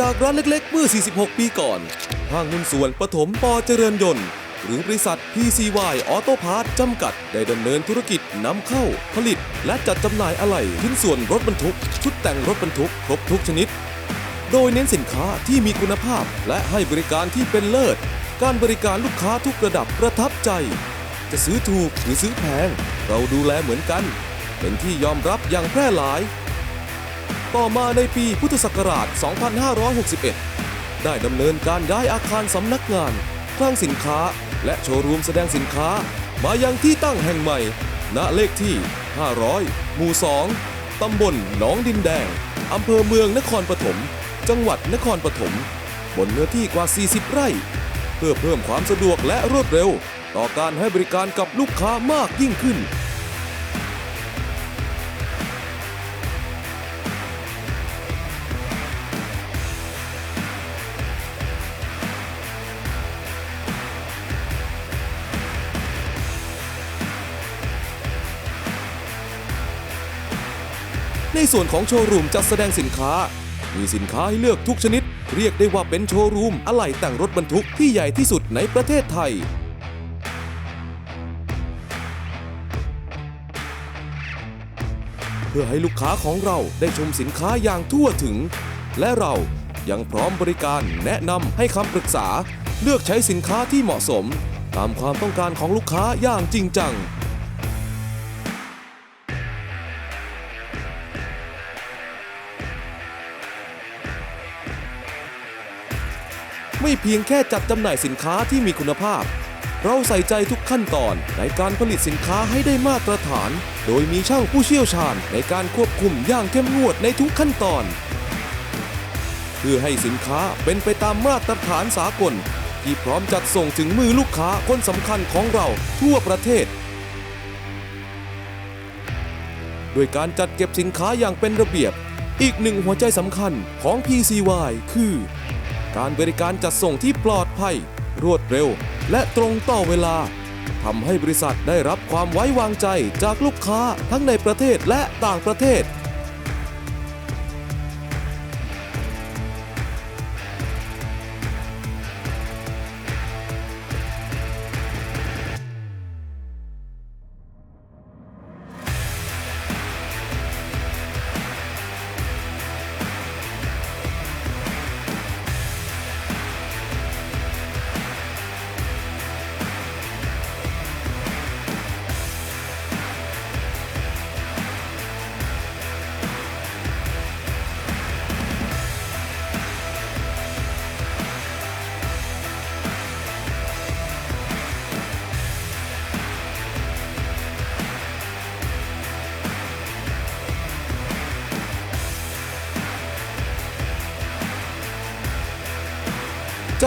จากร้านเล็กๆ เมื่อ 46 ปีก่อน ห้างหุ้นส่วนปฐมปอเจริญยนต์ หรือบริษัท PCY Auto Parts จำกัด ได้ดำเนินธุรกิจนำเข้า ผลิต และจัดจำหน่ายอะไหล่ชิ้นส่วนรถบรรทุก ชุดแต่งรถบรรทุก ครบทุกชนิด โดยเน้นสินค้าที่มีคุณภาพและให้บริการที่เป็นเลิศ การบริการลูกค้าทุกระดับประทับใจ จะซื้อถูกหรือซื้อแพง เราดูแลเหมือนกัน เป็นที่ยอมรับอย่างแพร่หลาย ต่อมาในปีพุทธศักราช 2561 ได้ดำเนินการย้ายอาคารสำนักงานคลังสินค้า และโชว์รูมแสดงสินค้า มายังที่ตั้งแห่งใหม่ ณเลขที่ 500 หมู่ 2 ตำบลหนองดินแดง อำเภอเมืองนครปฐม จังหวัดนครปฐม บนเนื้อที่กว่า 40 ไร่ เพื่อเพิ่มความสะดวกและรวดเร็ว ต่อการให้บริการกับลูกค้ามากยิ่งขึ้น ในส่วนของโชว์รูมจัดแสดงสินค้า มีสินค้าให้เลือกทุกชนิด เรียกได้ว่าเป็นโชว์รูมอะไหล่แต่งรถบรรทุกที่ใหญ่ที่สุดในประเทศไทยเพื่อให้ลูกค้าของเราได้ชมสินค้าอย่างทั่วถึง และเรายังพร้อมบริการแนะนำให้คำปรึกษา เลือกใช้สินค้าที่เหมาะสม ตามความต้องการของลูกค้าอย่างจริงจัง ไม่เพียงแค่จัดจำหน่ายสินค้าที่มีคุณภาพ เราใส่ใจทุกขั้นตอนในการผลิตสินค้าให้ได้มาตรฐาน โดยมีช่างผู้เชี่ยวชาญในการควบคุมอย่างเข้มงวดในทุกขั้นตอน เพื่อให้สินค้าเป็นไปตามมาตรฐานสากล ที่พร้อมจัดส่งถึงมือลูกค้าคนสำคัญของเราทั่วประเทศด้วยการจัดเก็บสินค้าอย่างเป็นระเบียบ อีกหนึ่งหัวใจสำคัญของ PCY คือ การบริการจัดส่งที่ปลอดภัย รวดเร็ว และตรงต่อเวลาทำให้บริษัทได้รับความไว้วางใจจากลูกค้าทั้งในประเทศและต่างประเทศ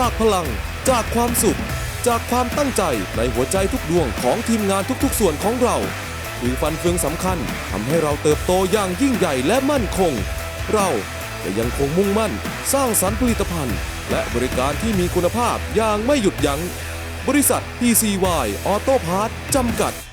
จากพลัง จากความสุข จากความตั้งใจในหัวใจทุกดวงของทีมงานทุกๆ ส่วนของเรา คือฟันเฟืองสำคัญทำให้เราเติบโตอย่างยิ่งใหญ่และมั่นคง เราจะยังคงมุ่งมั่น สร้างสรรค์ผลิตภัณฑ์ และบริการที่มีคุณภาพอย่างไม่หยุดยัง้ง บริษัท PCY Auto Parts จำกัด